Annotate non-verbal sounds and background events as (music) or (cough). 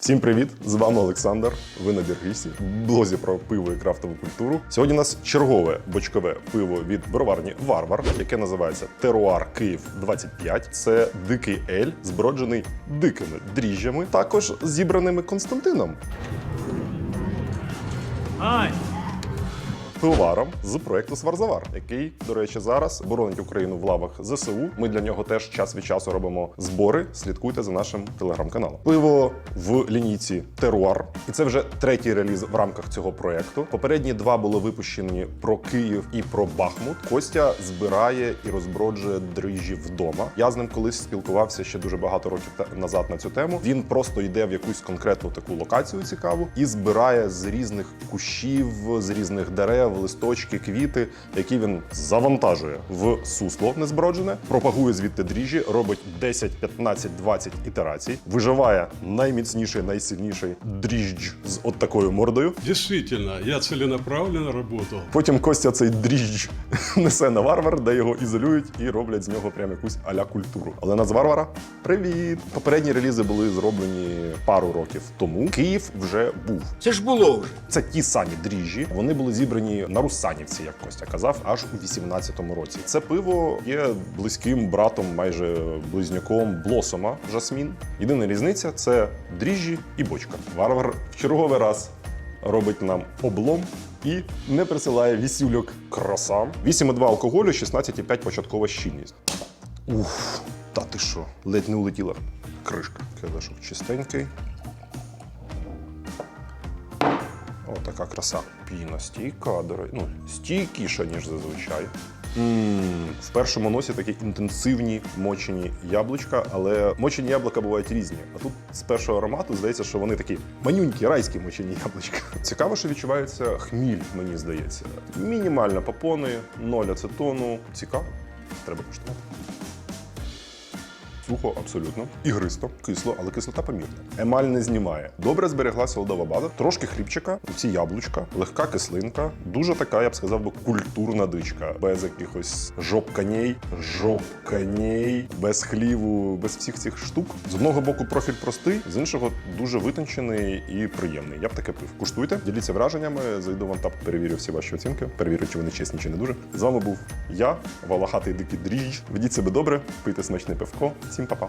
Всім привіт! З вами Олександр. Ви на Біргісі, блозі про пиво і крафтову культуру. Сьогодні у нас чергове бочкове пиво від броварні Варвар, яке називається Теруар Київ 25. Це дикий ель, зброджений дикими дріжджами, також зібраними Константином. Ай! Пивоваром з проекту Сварзавар, який, до речі, зараз боронить Україну в лавах ЗСУ. Ми для нього теж час від часу робимо збори. Слідкуйте за нашим телеграм-каналом. Пиво в лінійці Теруар, і це вже третій реліз в рамках цього проекту. Попередні два були випущені про Київ і про Бахмут. Костя збирає і розброджує дріжджі вдома. Я з ним колись спілкувався ще дуже багато років назад на цю тему. Він просто йде в якусь конкретну таку локацію цікаву і збирає з різних кущів, з різних дерев, листочки, квіти, які він завантажує в сусло незброджене, пропагує звідти дріжджі, робить 10, 15, 20 ітерацій, виживає найміцніший, найсильніший дріждж з от такою мордою. Действительно, я целенаправленно работал. Потім Костя цей дріждж (laughs) несе на варвар, де його ізолюють і роблять з нього прям якусь аля культуру. Але на варвара привіт! Попередні релізи були зроблені пару років тому. Київ вже був. Це ж було вже. Це ті самі дріжджі. Вони були зібрані на Русанівці, як Костя казав, аж у 18-му році. Це пиво є близьким братом, майже близнюком Блосома Жасмін. Єдина різниця це дріжджі і бочка. Варвар в черговий раз робить нам облом. І не присилає вісюльок красам. 8,2 алкоголю, 16,5 початкова щільність. Уф, та ти що? Ледь не улетіла кришка. Кидашок чистенький. О, така краса. Піна стійка, до речі, ну, стійкіша, ніж зазвичай. м в першому носі такі інтенсивні мочені яблучка, але мочені яблука бувають різні. А тут з першого аромату здається, що вони такі манюнькі, райські мочені яблучка. Цікаво, що відчувається хміль, мені здається. Мінімально попони, ноль ацетону. Цікаво. Треба куштувати. Сухо, абсолютно. Ігристо, кисло, але кислота помірна. Емаль не знімає. Добре збереглася солодова база, трошки хлібчика, ці яблучка, легка кислинка. Дуже така, я б сказав би, культурна дичка. Без якихось жопканей, жопканей, без хліву, без всіх цих штук. З одного боку профіль простий, з іншого дуже витончений і приємний. Я б таке пив. Куштуйте, діліться враженнями. Зайду в антап, перевірю всі ваші оцінки, перевірю, чи вони чесні, чи не дуже. З вами був я, Валахатий Дикий Дріж. Ведіть себе добре, пийте смачне пивко. Всім па-па.